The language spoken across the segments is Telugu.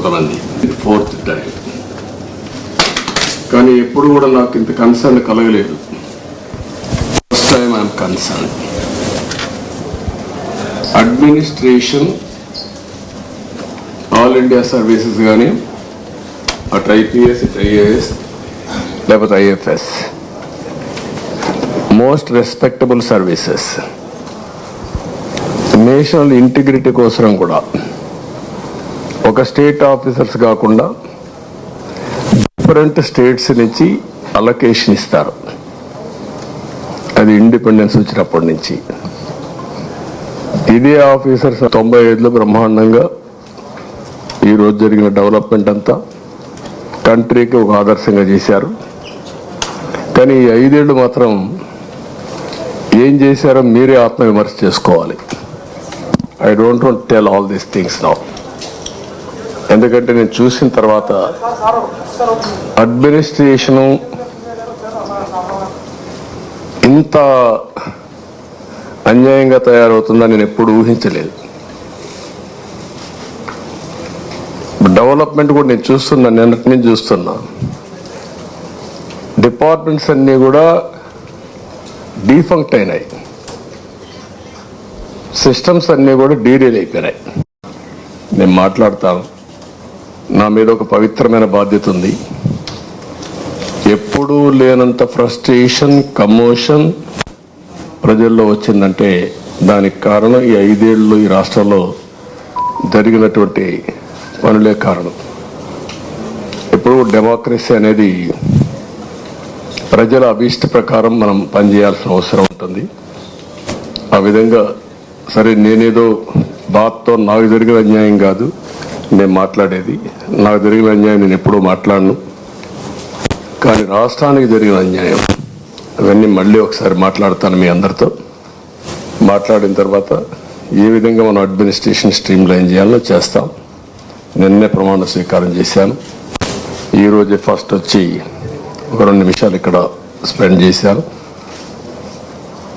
కొంతమంది. ఫోర్త్ టైం కానీ ఎప్పుడు కూడా నాకు ఇంత కన్సర్న్ కలగలేదు. First time I'm concern administration all India services కానీ అటు ఐపీఎస్ ఇటు ఐఏఎస్ లేకపోతే IFS. Most respectable services national integrity కోసం కూడా. ఒక స్టేట్ ఆఫీసర్స్ కాకుండా డిఫరెంట్ స్టేట్స్ నుంచి అలొకేషన్ ఇస్తారు. అది ఇండిపెండెన్స్ వచ్చినప్పటి నుంచి. ఇదే ఆఫీసర్స్ తొంభై ఐదులో బ్రహ్మాండంగా ఈరోజు జరిగిన డెవలప్మెంట్ అంతా కంట్రీకి ఒక ఆదర్శంగా చేశారు. కానీ ఈ ఐదేళ్ళు మాత్రం ఏం చేశారో మీరే ఆత్మవిమర్శ చేసుకోవాలి. I don't want tell all these things now ఎందుకంటే నేను చూసిన తర్వాత అడ్మినిస్ట్రేషను ఇంత అన్యాయంగా తయారవుతుందని నేను ఎప్పుడు ఊహించలేదు. డెవలప్మెంట్ కూడా నేను చూస్తున్నా నిన్నటి నుంచి చూస్తున్నా. డిపార్ట్మెంట్స్ అన్నీ కూడా డీఫంక్ట్ అయినాయి. సిస్టమ్స్ అన్నీ కూడా డీరేల్ అయిపోయినాయి. నేను మాట్లాడతాను. నా మీద ఒక పవిత్రమైన బాధ్యత ఉంది. ఎప్పుడూ లేనంత ఫ్రస్ట్రేషన్ కమోషన్ ప్రజల్లో వచ్చిందంటే దానికి కారణం ఈ ఐదేళ్ళు ఈ రాష్ట్రంలో జరిగినటువంటి పనులే కారణం. ఎప్పుడు డెమోక్రసీ అనేది ప్రజల అభీష్ట ప్రకారం మనం పనిచేయాల్సిన అవసరం ఉంటుంది. ఆ విధంగా సరే నేనేదో బాత్తో నాకు జరిగిన అన్యాయం కాదు. నేను మాట్లాడేది. నాకు జరిగిన అన్యాయం నేను ఎప్పుడూ మాట్లాడను. కానీ రాష్ట్రానికి జరిగిన అన్యాయం అవన్నీ మళ్ళీ ఒకసారి మాట్లాడతాను మీ అందరితో. మాట్లాడిన తర్వాత ఏ విధంగా మనం అడ్మినిస్ట్రేషన్ స్ట్రీమ్ లైన్ చేయాలో చేస్తాం. నిన్నే ప్రమాణ స్వీకారం చేశాను. ఈరోజే ఫస్ట్ వచ్చి ఒక రెండు నిమిషాలు ఇక్కడ స్పెండ్ చేశాను.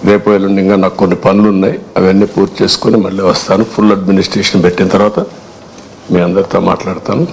రేపు ఎల్లుండి ఇంకా నాకు కొన్ని పనులు ఉన్నాయి అవన్నీ పూర్తి చేసుకొని మళ్ళీ వస్తాను. ఫుల్ అడ్మినిస్ట్రేషన్ పెట్టిన తర్వాత మీ అందరితో మాట్లాడతాను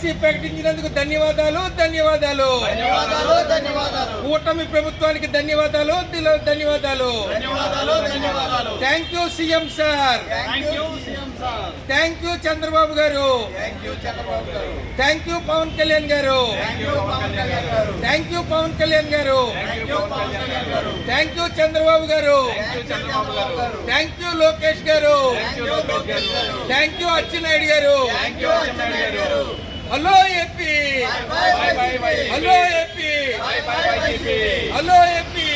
డిఎస్సి ప్రకటించినందుకు ధన్యవాదాలు ధన్యవాదాలు కూటమి ప్రభుత్వానికి ధన్యవాదాలు దిల- ధన్యవాదాలు thank you CM sir thank you Chandrababu గారు థ్యాంక్ యూ పవన్ కళ్యాణ్ గారు థ్యాంక్ యూ పవన్ కళ్యాణ్ గారు థ్యాంక్ యూ చంద్రబాబు గారు థ్యాంక్ యూ లోకేష్ గారు థ్యాంక్ యూ అచ్చెన్నాయుడు గారు hello AP. Hello AP. Hello AP.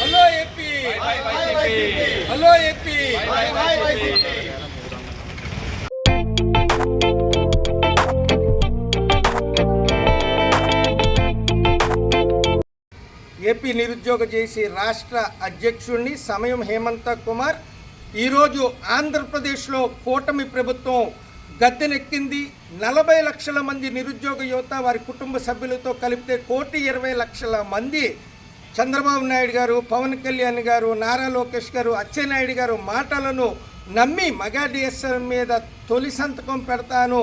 Hello AP. Hello AP. Bye AP నిరుద్యోగ చేసి రాష్ట్ర అధ్యక్షుడిని సమయం హేమంత కుమార్. ఈరోజు ఆంధ్రప్రదేశ్లో కూటమి ప్రభుత్వం గద్దెనెక్కింది నలభై లక్షల మంది నిరుద్యోగ యువత వారి కుటుంబ సభ్యులతో కలిపితే కోటి ఇరవై లక్షల మంది. చంద్రబాబు నాయుడు గారు పవన్ కళ్యాణ్ గారు నారా లోకేష్ గారు అచ్చెన్నాయుడు గారు మాటలను నమ్మి మగా డిఎస్ఎల్ మీద తొలి సంతకం పెడతాను.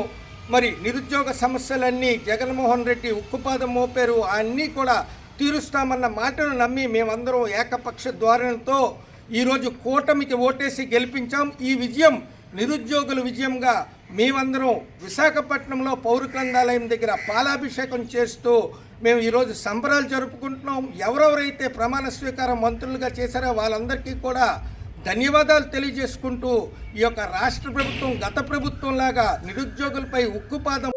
మరి నిరుద్యోగ సమస్యలన్నీ జగన్మోహన్ రెడ్డి ఉక్కుపాదం మోపారు. అన్నీ కూడా తీరుస్తామన్న మాటను నమ్మి మేమందరం ఏకపక్ష ధోరణితో ఈరోజు కూటమికి ఓటేసి గెలిపించాం. ఈ విజయం నిరుద్యోగుల విజయంగా మేమందరం విశాఖపట్నంలో పౌర గ్రంథాలయం దగ్గర పాలాభిషేకం చేస్తూ మేము ఈరోజు సంబరాలు జరుపుకుంటున్నాం. ఎవరెవరైతే ప్రమాణ స్వీకారం మంత్రులుగా చేశారో వాళ్ళందరికీ కూడా ధన్యవాదాలు తెలియజేసుకుంటూ ఈ యొక్క రాష్ట్ర ప్రభుత్వం గత ప్రభుత్వం లాగా నిరుద్యోగులపై ఉక్కుపాదం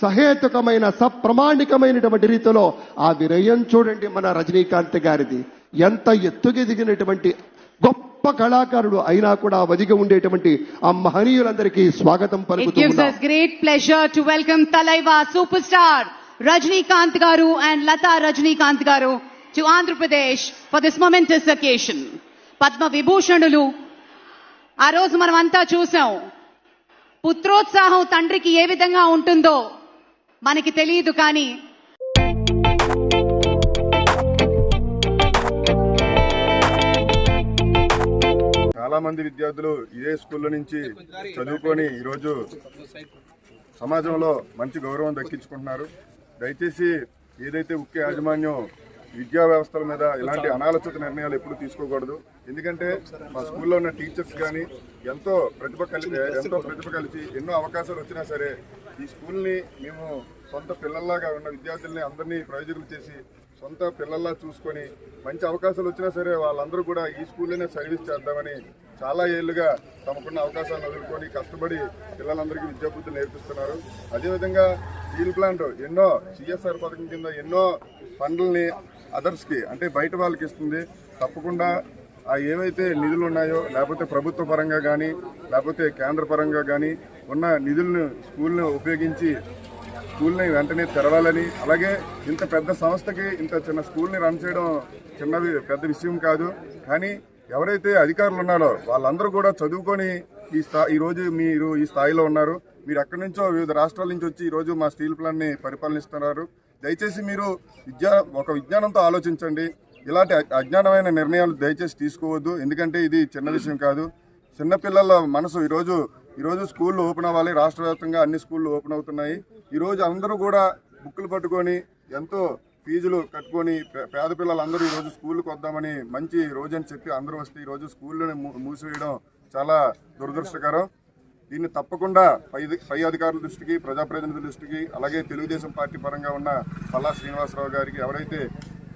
సహేతుకమైన సప్రమాణికమైనటువంటి రీతిలో ఆ వినయం చూడండి మన రజనీకాంత్ గారిది ఎంత ఎత్తుకెదిగినటువంటి గొప్ప కళాకారుడు అయినా కూడా వదిగి ఉండేటువంటి ఆ మహనీయులందరికీ స్వాగతం It పలుకుతూ gives ఉన్నాం. us great pleasure to welcome Talaiva superstar Rajnikant Garu and Lata Rajnikant Garu to Andhra Pradesh for this momentous occasion. Padma విభూషణులు ఆ రోజు మనం అంతా చూసాం పుత్రోత్సాహం తండ్రికి ఏ విధంగా ఉంటుందో మనకి తెలియదు కానీ చాలా మంది విద్యార్థులు ఇదే స్కూల్ నుంచి చదువుకొని ఈరోజు సమాజంలో మంచి గౌరవం దక్కించుకుంటున్నారు. దయచేసి ఏదైతే ఉక్కే యాజమాన్యం విద్యా వ్యవస్థల మీద ఇలాంటి అనాలోచిత నిర్ణయాలు ఎప్పుడు తీసుకోకూడదు. ఎందుకంటే మా స్కూల్లో ఉన్న టీచర్స్ కానీ ఎంతో ప్రతిభ కలిసి ఎంతో ప్రతిభ కలిసి ఎన్నో అవకాశాలు వచ్చినా సరే ఈ స్కూల్ని మేము సొంత పిల్లల్లాగా ఉన్న విద్యార్థుల్ని అందరినీ ప్రయోజకులు చేసి సొంత పిల్లల్లా చూసుకొని మంచి అవకాశాలు వచ్చినా సరే వాళ్ళందరూ కూడా ఈ స్కూల్లోనే సర్వీస్ చేద్దామని చాలా ఏళ్ళుగా తమకున్న అవకాశాలను వదులుకొని కష్టపడి పిల్లలందరికీ విద్యాబుద్ధులు నేర్పిస్తున్నారు. అదేవిధంగా స్టీల్ ప్లాంట్ ఎన్నో సిఎస్ఆర్ పథకం కింద ఎన్నో ఫండ్లని అదర్స్కి అంటే బయట వాళ్ళకి ఇస్తుంది. తప్పకుండా ఆ ఏవైతే నిధులు ఉన్నాయో లేకపోతే ప్రభుత్వ పరంగా కానీ లేకపోతే కేంద్ర పరంగా కానీ ఉన్న నిధులను స్కూల్ని ఉపయోగించి స్కూల్ని వెంటనే తెరవాలని అలాగే ఇంత పెద్ద సంస్థకి ఇంత చిన్న స్కూల్ని రన్ చేయడం చిన్నది పెద్ద విషయం కాదు. కానీ ఎవరైతే అధికారులు ఉన్నారో వాళ్ళందరూ కూడా చదువుకొని ఈ స్థా ఈ రోజు మీరు ఈ స్థాయిలో ఉన్నారు. మీరు ఎక్కడి నుంచో వివిధ రాష్ట్రాల నుంచి వచ్చి ఈ రోజు మా స్టీల్ ప్లాంట్ని పరిపాలనిస్తున్నారు. దయచేసి మీరు విద్యా ఒక విజ్ఞానంతో ఆలోచించండి. ఇలాంటి అజ్ఞానమైన నిర్ణయాలు దయచేసి తీసుకోవద్దు. ఎందుకంటే ఇది చిన్న విషయం కాదు. చిన్నపిల్లల మనసు ఈరోజు ఈరోజు స్కూళ్ళు ఓపెన్ అవ్వాలి. రాష్ట్ర వ్యాప్తంగా అన్ని స్కూళ్ళు ఓపెన్ అవుతున్నాయి. ఈరోజు అందరూ కూడా బుక్కులు పట్టుకొని ఎంతో ఫీజులు కట్టుకొని పేద పిల్లలందరూ ఈరోజు స్కూల్కి వద్దామని మంచి రోజు అని చెప్పి అందరూ వస్తే ఈరోజు స్కూళ్ళని మూ- మూసివేయడం చాలా దురదృష్టకరం. దీన్ని తప్పకుండా పై పై అధికారుల దృష్టికి ప్రజాప్రతినిధుల దృష్టికి అలాగే తెలుగుదేశం పార్టీ పరంగా ఉన్న పల్లా శ్రీనివాసరావు గారికి ఎవరైతే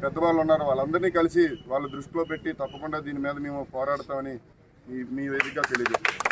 పెద్దవాళ్ళు ఉన్నారో వాళ్ళందరినీ కలిసి వాళ్ళ దృష్టిలో పెట్టి తప్పకుండా దీని మీద మేము పోరాడతామని మీ వేదిక వేదికగా తెలియజేస్తాం